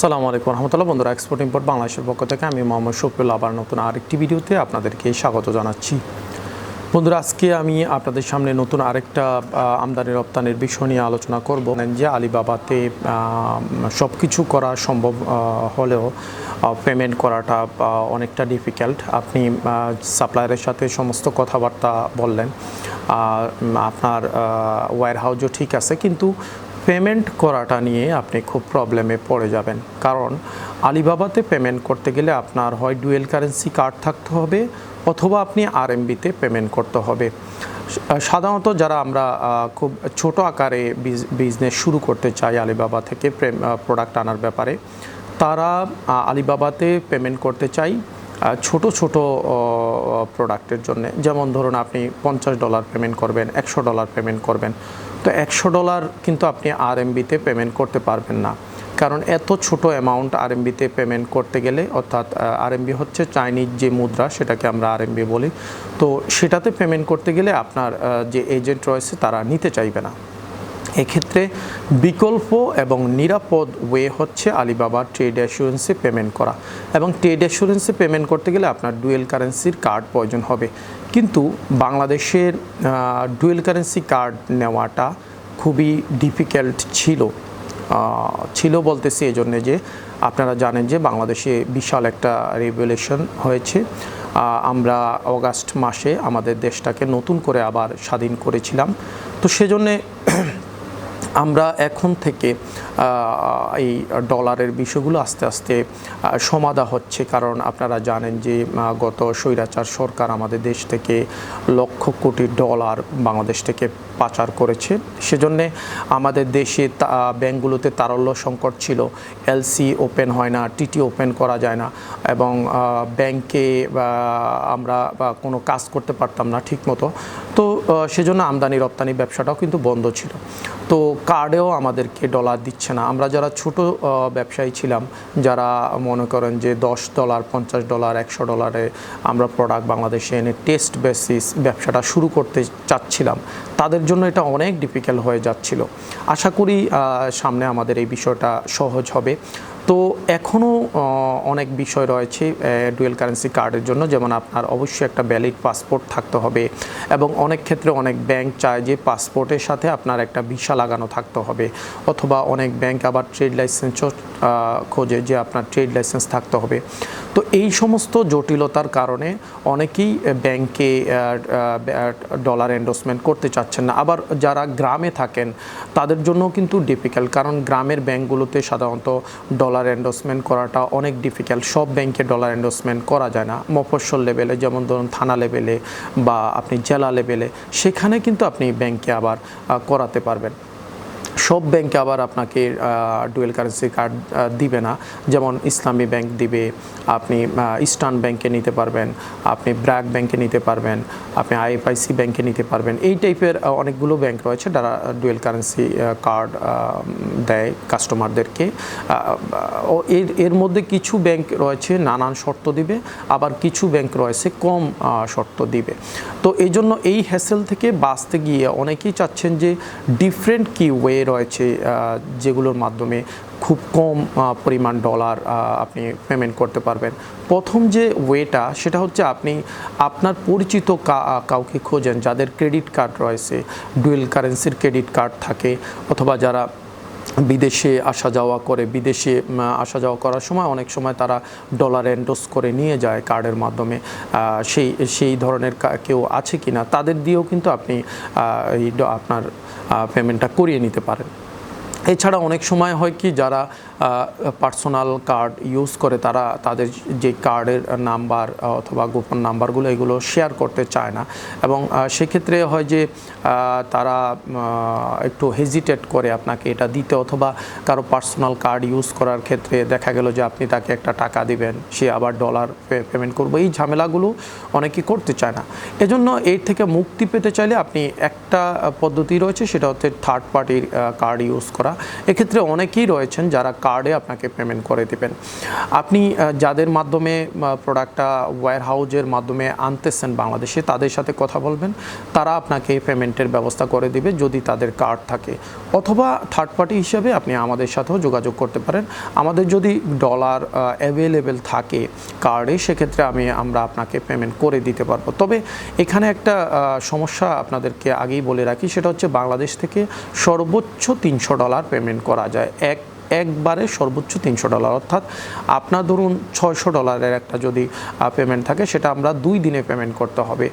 আসসালামু আলাইকুম রহমতুল্লাহ। বন্ধুরা এক্সপোর্ট ইম্পোর্ট বাংলাদেশের পক্ষ থেকে আমি মোহাম্মদ শফিউল আবার নতুন আরেকটি ভিডিওতে আপনাদেরকে স্বাগত জানাচ্ছি। বন্ধুরা, আজকে আমি আপনাদের সামনে নতুন আরেকটা আমদানি রপ্তানির বিষয় নিয়ে আলোচনা করব। যে আলিবাবাতে সব কিছু করা সম্ভব হলেও পেমেন্ট করাটা অনেকটা ডিফিকাল্ট আপনি সাপ্লায়ারের সাথে সমস্ত কথাবার্তা বললেন। আপনার ওয়ার হাউজও ঠিক আছে। কিন্তু পেমেন্ট করাটা নিয়ে আপনি খুব প্রবলেমে পড়ে যাবেন। কারণ আলিবাবাতে পেমেন্ট করতে গেলে আপনার হয় ডুয়েল কারেন্সি কার্ড থাকতে হবে অথবা আপনি আরএমবিতে পেমেন্ট করতে হবে। সাধারণত যারা আমরা খুব ছোট আকারে বিজনেস শুরু করতে চাই আলিবাবা থেকে প্রোডাক্ট আনার ব্যাপারে, তারা আলিবাবাতে পেমেন্ট করতে চাই ছোট ছোট প্রোডাক্টের জন্য। যেমন ধরুন আপনি পঞ্চাশ ডলার পেমেন্ট করবেন, একশো ডলার পেমেন্ট করবেন। তো একশো ডলার কিন্তু আপনি আরএমবিতে পেমেন্ট করতে পারবেন না। কারণ এত ছোট অ্যামাউন্ট আরএমবিতে পেমেন্ট করতে গেলে, অর্থাৎ আরএমবি হচ্ছে চাইনিজ যে মুদ্রা, সেটাকে আমরা আরএমবি বলি। তো সেটাতে পেমেন্ট করতে গেলে আপনার যে এজেন্ট রয়েছে, তারা নিতে চাইবে না। এক্ষেত্রে বিকল্প এবং নিরাপদ ওয়ে হচ্ছে আলিবাবা ট্রেড অ্যাসুরেন্সে পেমেন্ট করা এবং ট্রেড অ্যাসুরেন্সে পেমেন্ট করতে গেলে আপনার ডুয়েল কারেন্সির কার্ড প্রয়োজন হবে। কিন্তু বাংলাদেশের ডুয়েল কারেন্সি কার্ড নেওয়াটা খুবই ডিফিকাল্ট ছিল। ছিল বলতেছি এই জন্যে যে আপনারা জানেন যে বাংলাদেশে বিশাল একটা রেগুলেশন হয়েছে। আমরা অগাস্ট মাসে আমাদের দেশটাকে নতুন করে আবার স্বাধীন করেছিলাম। তো সেজন্যে আমরা এখন থেকে এই ডলারের বিষয়গুলো আস্তে আস্তে সমাধা হচ্ছে। কারণ আপনারা জানেন যে গত স্বৈরাচার সরকার আমাদের দেশ থেকে লক্ষ কোটি ডলার বাংলাদেশ থেকে পাচার করেছে। সেজন্যে আমাদের দেশে ব্যাংকগুলোতে তারল্য সংকট ছিল। এলসি ওপেন হয় না, টিটি ওপেন করা যায় না এবং ব্যাংকে আমরা কোনো কাজ করতে পারতাম না ঠিকমতো। তো সেজন্য আমদানি রপ্তানি ব্যবসাটাও কিন্তু বন্ধ ছিল। তো কার্ডেও আমাদেরকে ডলার দিচ্ছে না। আমরা যারা ছোট ব্যবসায়ী ছিলাম, যারা মনে করেন যে দশ ডলার পঞ্চাশ ডলার একশো ডলারে আমরা প্রোডাক্ট বাংলাদেশে এনে টেস্ট বেসিস ব্যবসাটা শুরু করতে চাচ্ছিলাম, তাদের জন্য এটা অনেক ডিফিকাল্ট হয়ে যাচ্ছিল। আশা করি সামনে আমাদের এই বিষয়টা সহজ হবে। তো এখনও অনেক বিষয় রয়েছে ডুয়েল কারেন্সি কার্ডের জন্য। যেমন আপনার অবশ্যই একটা ভ্যালিড পাসপোর্ট থাকতে হবে এবং অনেক ক্ষেত্রে অনেক ব্যাংক চায় যে পাসপোর্টের সাথে আপনার একটা ভিসা লাগানো থাকতে হবে। অথবা অনেক ব্যাংক আবার ট্রেড লাইসেন্সও খোঁজে যে আপনার ট্রেড লাইসেন্স থাকতে হবে। তো এই সমস্ত জটিলতার কারণে অনেকেই ব্যাংকে ডলার এন্ডোসমেন্ট করতে চাচ্ছেন না। আবার যারা গ্রামে থাকেন, তাদের জন্য কিন্তু ডিফিকাল্ট কারণ গ্রামের ব্যাংকগুলোতে সাধারণত ডলার এন্ডোসমেন্ট করাটা অনেক ডিফিকাল্ট সব ব্যাংকে ডলার এন্ডোসমেন্ট করা যায় না। মফস্বল লেভেলে যেমন ধরুন থানা লেভেলে বা আপনি জেলা লেভেলে সেখানে কিন্তু আপনি ব্যাংকে আবার করাতে পারবেন। সব ব্যাংকে আবার আপনাকে ডুয়েল কারেন্সি কার্ড দিবে না। যেমন ইসলামী ব্যাংক দিবে, আপনি ইস্টার্ন ব্যাংকে নিতে পারবেন, আপনি ব্র্যাক ব্যাংকে নিতে পারবেন, আপনি আইএফআইসি ব্যাংকে নিতে পারবেন। এই টাইপের অনেকগুলো ব্যাংক রয়েছে যারা ডুয়েল কারেন্সি কার্ড দেয় কাস্টমারদেরকে এর এর মধ্যে কিছু ব্যাংক রয়েছে নানান শর্ত দিবে, আবার কিছু ব্যাংক রয়েছে কম শর্ত দিবে। তো এই জন্য এই হ্যাসেল থেকে বাঁচতে গিয়ে অনেকেই চাচ্ছেন যে ডিফারেন্ট কি ওয়ে রয়েছে যেগুলোর মাধ্যমে খুব কম পরিমাণ ডলার আপনি পেমেন্ট করতে পারবেন। প্রথম যে ওয়েটা, সেটা হচ্ছে আপনি আপনার পরিচিত কাউকে খোঁজেন, যাদের ক্রেডিট কার্ড রয়েছে ডুয়েল কারেন্সির ক্রেডিট কার্ড থাকে, অথবা যারা বিদেশে আসা যাওয়া করে, বিদেশে আসা যাওয়া করার সময় অনেক সময় তারা ডলার এন্ডোস করে নিয়ে যায় কার্ডের মাধ্যমে। সেই সেই ধরনের কেউ আছে কি না তাদের দিয়েও কিন্তু আপনি আপনার পেমেন্টটা করিয়ে নিতে পারেন। এছাড়া অনেক সময় হয় কি, যারা পার্সোনাল কার্ড ইউজ করে, তারা তাদের যে কার্ডের নাম্বার অথবা গোপন নাম্বারগুলো এগুলো শেয়ার করতে চায় না। এবং সেক্ষেত্রে হয় যে তারা একটু হেজিটেট করে আপনাকে এটা দিতে, অথবা কারও পার্সোনাল কার্ড ইউজ করার ক্ষেত্রে দেখা গেল যে আপনি তাকে একটা টাকা দিবেন, সে আবার ডলার পেমেন্ট করব। এই ঝামেলাগুলো অনেকেই করতে চায় না। এজন্য এর থেকে মুক্তি পেতে চাইলে আপনি একটা পদ্ধতি রয়েছে, সেটা হচ্ছে থার্ড পার্টির কার্ড ইউজ করা। এক্ষেত্রে অনেকেই রয়েছেন যারা কার্ডে আপনাকে পেমেন্ট করে দেবেন। আপনি যাদের মাধ্যমে প্রোডাক্টটা ওয়্যার হাউজের মাধ্যমে আনতেছেন বাংলাদেশে, তাদের সাথে কথা বলবেন। তারা আপনাকে পেমেন্টের ব্যবস্থা করে দিবে যদি তাদের কার্ড থাকে। অথবা থার্ড পার্টি হিসাবে আপনি আমাদের সাথেও যোগাযোগ করতে পারেন। আমাদের যদি ডলার অ্যাভেলেবেল থাকে কার্ডে সেক্ষেত্রে আমি, আমরা আপনাকে পেমেন্ট করে দিতে পারব। তবে এখানে একটা সমস্যা আপনাদেরকে আগেই বলে রাখি, সেটা হচ্ছে বাংলাদেশ থেকে সর্বোচ্চ তিনশো ডলার পেমেন্ট করা যায়। এক, একবারে সর্বোচ্চ তিনশো ডলার। অর্থাৎ আপনার ধরুন ছয়শো ডলারের একটা যদি পেমেন্ট থাকে, সেটা আমরা দুই দিনে পেমেন্ট করতে হবে।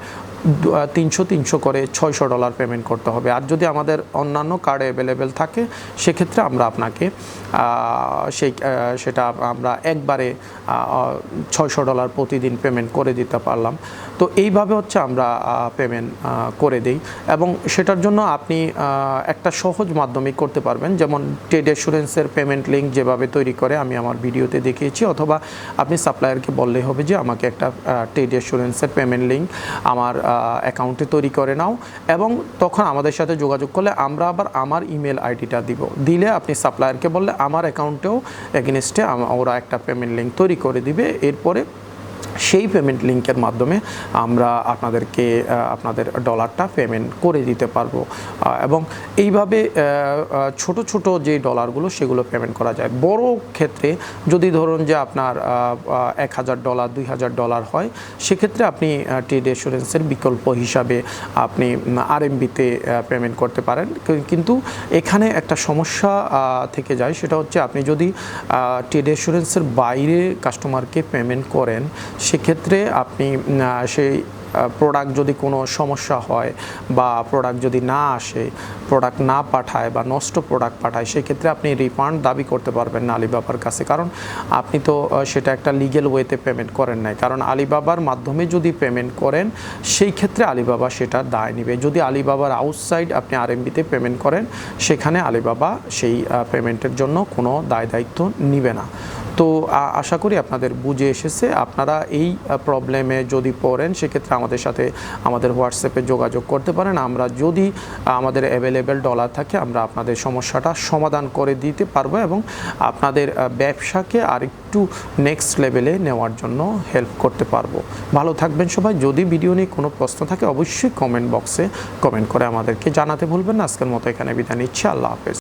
তিনশো তিনশো করে ছয়শো ডলার পেমেন্ট করতে হবে। আর যদি আমাদের অন্যান্য কার্ড অ্যাভেলেবেল থাকে, সেক্ষেত্রে আমরা আপনাকে সেই সেটা আমরা একবারে ছয়শো ডলার প্রতিদিন পেমেন্ট করে দিতে পারলাম। তো এইভাবে হচ্ছে আমরা পেমেন্ট করে দিই। এবং সেটার জন্য আপনি একটা সহজ মাধ্যমে করতে পারবেন। যেমন ট্রেড অ্যাসুরেন্সের পেমেন্ট লিঙ্ক যেভাবে তৈরি করে, আমি আমার ভিডিওতে দেখিয়েছি। অথবা আপনি সাপ্লায়ারকে বললেই হবে যে, আমাকে একটা ট্রেড অ্যাসুরেন্সের পেমেন্ট লিঙ্ক আমার অ্যাকাউন্টে তৈরি করে নাও এবং তখন আমাদের সাথে যোগাযোগ করলে আমরা আবার আমার ইমেল আইডিটা দিব। দিলে আপনি সাপ্লায়ারকে বললে আমার অ্যাকাউন্টেও এগেনস্টে ওরা একটা পেমেন্ট লিঙ্ক তৈরি করে দিবে। এরপরে সেই পেমেন্ট লিঙ্কের মাধ্যমে আমরা আপনাদেরকে আপনাদের ডলারটা পেমেন্ট করে দিতে পারব। এবং এইভাবে ছোট ছোট যে ডলারগুলো সেগুলো পেমেন্ট করা যায়। বড় ক্ষেত্রে যদি ধরুন যে আপনার এক হাজার ডলার দুই হাজার ডলার হয়, সেক্ষেত্রে আপনি ট্রেড ইন্স্যুরেন্সের বিকল্প হিসাবে আপনি আরএমবিতে পেমেন্ট করতে পারেন। কিন্তু এখানে একটা সমস্যা থেকে যায়, সেটা হচ্ছে আপনি যদি ট্রেড ইন্স্যুরেন্সের বাইরে কাস্টমারকে পেমেন্ট করেন সেক্ষেত্রে আপনি সেই প্রোডাক্ট যদি কোনো সমস্যা হয় বা প্রোডাক্ট যদি না আসে প্রোডাক্ট না পাঠায় বা নষ্ট প্রোডাক্ট পাঠায়, সেক্ষেত্রে আপনি রিফান্ড দাবি করতে পারবেন না আলিবাবার কাছে। কারণ আপনি তো সেটা একটা লিগেল ওয়েতে পেমেন্ট করেন নাই। কারণ আলিবাবার মাধ্যমে যদি পেমেন্ট করেন, সেই ক্ষেত্রে আলিবাবা সেটা দায় নেবে। যদি আলিবাবার আউটসাইড আপনি আরএমবিতে পেমেন্ট করেন, সেখানে আলিবাবা সেই পেমেন্টের জন্য কোনো দায় দায়িত্ব নিবে না। তো আশা করি আপনাদের বুঝে এসেছে। আপনারা এই প্রবলেমে যদি পড়েন, সেক্ষেত্রে আমাদের সাথে আমাদের হোয়াটসঅ্যাপে যোগাযোগ করতে পারেন। আমরা যদি আমাদের অ্যাভেলেবেল ডলার থাকে, আমরা আপনাদের সমস্যাটা সমাধান করে দিতে পারব এবং আপনাদের ব্যবসাকে আরেকটু নেক্সট লেভেলে নেওয়ার জন্য হেল্প করতে পারব। ভালো থাকবেন সবাই। যদি ভিডিও নিয়ে কোনো প্রশ্ন থাকে, অবশ্যই কমেন্ট বক্সে কমেন্ট করে আমাদেরকে জানাতে ভুলবেন না। আজকের মতো এখানে বিদায় নিচ্ছি। আল্লাহ হাফেজ।